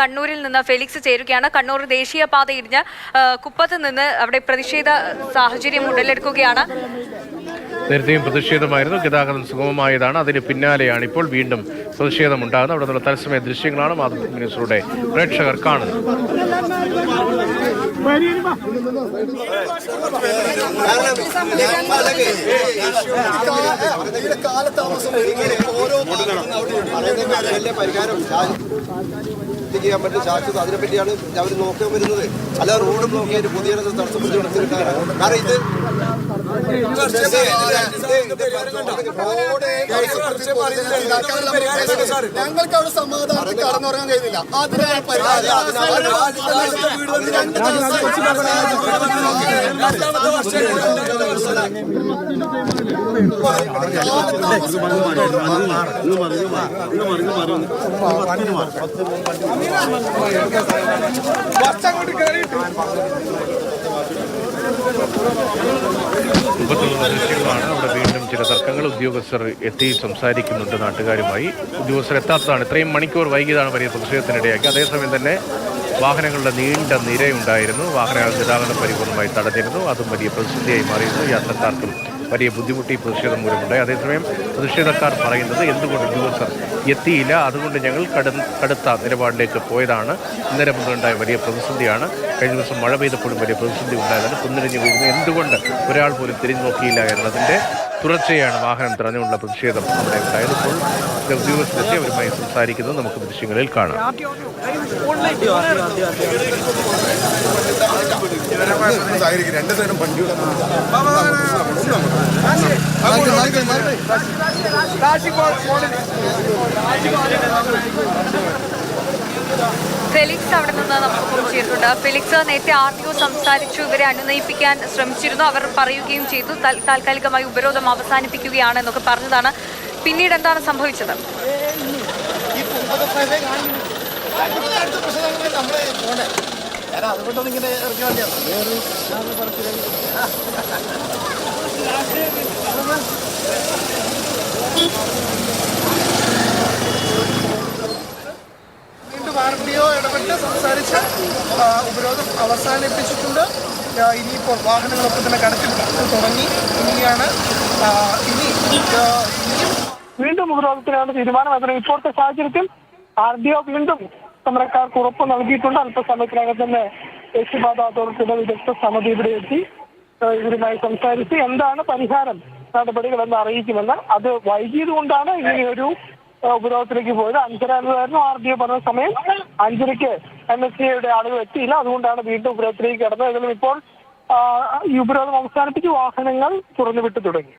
കണ്ണൂരിൽ നിന്ന് ഫെലിക്സ് ചേരുകയാണ്. കണ്ണൂർ ദേശീയപാത ഇടിഞ്ഞ് കുപ്പത്ത് നിന്ന് അവിടെ പ്രതിഷേധ സാഹചര്യം ഉടലെടുക്കുകയാണ്. നേരത്തെയും പ്രതിഷേധമായിരുന്നു. ഗതാഗതം സുഗമമായതാണ്. അതിന് പിന്നാലെയാണ് ഇപ്പോൾ വീണ്ടും പ്രതിഷേധമുണ്ടാകുന്നത്. അവിടെ നിന്നുള്ള തത്സമയ ദൃശ്യങ്ങളാണ് മാതൃഭൂമി ന്യൂസിലൂടെ പ്രേക്ഷകർ കാണുന്നത്. വലിയ പരിഹാരം ഇത് ചെയ്യാൻ പറ്റും ശാശ്വത അതിനെ പറ്റിയാണ് അവർ നോക്കാൻ വരുന്നത് അല്ല റോഡും നോക്കി അതിന്റെ പുതിയ തടസ്സപ്പെടുത്തി നടത്തിയിട്ടാണ് കാരണം ഇത് ഞങ്ങൾക്ക് അവിടെ സമാധാനത്തിൽ കടന്നുറങ്ങാൻ കഴിയുന്നില്ല അതിനാണ് പരിഹാരം അവിടെ വീണ്ടും ചില തർക്കങ്ങൾ ഉദ്യോഗസ്ഥർ എത്തി സംസാരിക്കുന്നുണ്ട് നാട്ടുകാരുമായി. ഉദ്യോഗസ്ഥർ എത്താത്തതാണ്. ഇത്രയും മണിക്കൂർ വൈകിയതാണ് വലിയ പ്രതിഷേധത്തിനിടയാക്കി. അതേസമയം തന്നെ വാഹനങ്ങളുടെ നീണ്ട നിരയുണ്ടായിരുന്നു. വാഹന ഗതാഗതം പരിപൂർണമായി തടഞ്ഞിരുന്നു. അതും വലിയ പ്രതിസന്ധിയായി മാറിയിരുന്നു. യാത്രക്കാർക്കും വലിയ ബുദ്ധിമുട്ടി പ്രതിഷേധം മൂലമുണ്ടായി. അതേസമയം പ്രതിഷേധക്കാർ പറയുന്നത് എന്തുകൊണ്ട് ഉദ്യോഗസ്ഥർ എത്തിയില്ല? അതുകൊണ്ട് ഞങ്ങൾ കട കടുത്ത നിലപാടിലേക്ക് പോയതാണ്. ഇന്നലെ മുതലുണ്ടായ വലിയ പ്രതിസന്ധിയാണ്. കഴിഞ്ഞ ദിവസം മഴ പെയ്തപ്പോഴും വലിയ പ്രതിസന്ധി ഉണ്ടായതാണ്. കുന്നിടിഞ്ഞ് വീഴുന്നു. എന്തുകൊണ്ട് ഒരാൾ പോലും തിരിഞ്ഞു നോക്കിയില്ല എന്നതിന്റെ തുടർച്ചയാണ് വാഹനം തടഞ്ഞുകൊണ്ടുള്ള പ്രതിഷേധം അവിടെ ഉണ്ടായിരുന്നപ്പോൾ ഉദ്യോഗസ്ഥരെത്തി അവരുമായി സംസാരിക്കുന്നത് നമുക്ക് ദൃശ്യങ്ങളിൽ കാണാം. ഫെലിക്സ് അവിടെ നിന്ന് നമുക്കൊപ്പം ചെയ്തിട്ടുണ്ട്. ഫെലിക്സ് നേരത്തെ ആർ ടി ഒ സംസാരിച്ചു. ഇവരെ അനുനയിപ്പിക്കാൻ ശ്രമിച്ചിരുന്നു. അവർ പറയുകയും ചെയ്തു. താൽ- താൽക്കാലികമായി ഉപരോധം അവസാനിപ്പിക്കുകയാണ് എന്നൊക്കെ പറഞ്ഞതാണ്. പിന്നീട് എന്താണ് സംഭവിച്ചത്? അതുകൊണ്ടൊന്നും ഇങ്ങനെ ഇറക്കി വണ്ടിയാണ് വീണ്ടും ആർ ടി ഒ ഇടപെട്ട് സംസാരിച്ച് ആ, ഉപരോധം അവസാനിപ്പിച്ചിട്ടുണ്ട്. ഇനിയിപ്പോൾ വാഹനങ്ങളൊക്കെ തന്നെ കടത്തി തുടങ്ങി. ഇനിയാണ് ഇനി വീണ്ടും ഉപരോധത്തിനാണ് തീരുമാനം അതിന് ഇപ്പോഴത്തെ സാഹചര്യത്തിൽ ആർ ഡി ഒ വീണ്ടും സമരക്കാർക്ക് ഉറപ്പ് നൽകിയിട്ടുണ്ട്. അല്പസമയത്തിനകം തന്നെ ദേശീയപാത അതോറിറ്റിയുടെ വിദഗ്ധ സമിതി ഇവിടെ എത്തി ഇവരുമായി സംസാരിച്ച് എന്താണ് പരിഹാരം നടപടികളെന്ന് അറിയിക്കുമെന്ന്. അത് വൈകിയത് കൊണ്ടാണ് ഇങ്ങനെയൊരു ഉപരോധത്തിലേക്ക് പോയത്. അഞ്ചര എന്നതായിരുന്നു ആർ ഡി എ പറഞ്ഞ സമയം അഞ്ചരയ്ക്ക് എൻ എസ് സിയുടെ ആളുകൾ എത്തിയില്ല. അതുകൊണ്ടാണ് വീണ്ടും ഉപരോധത്തിലേക്ക് കടന്നത്. എങ്കിലും ഇപ്പോൾ ഈ ഉപരോധം അവസാനിപ്പിച്ച് വാഹനങ്ങൾ തുറന്നു വിട്ടു തുടങ്ങി.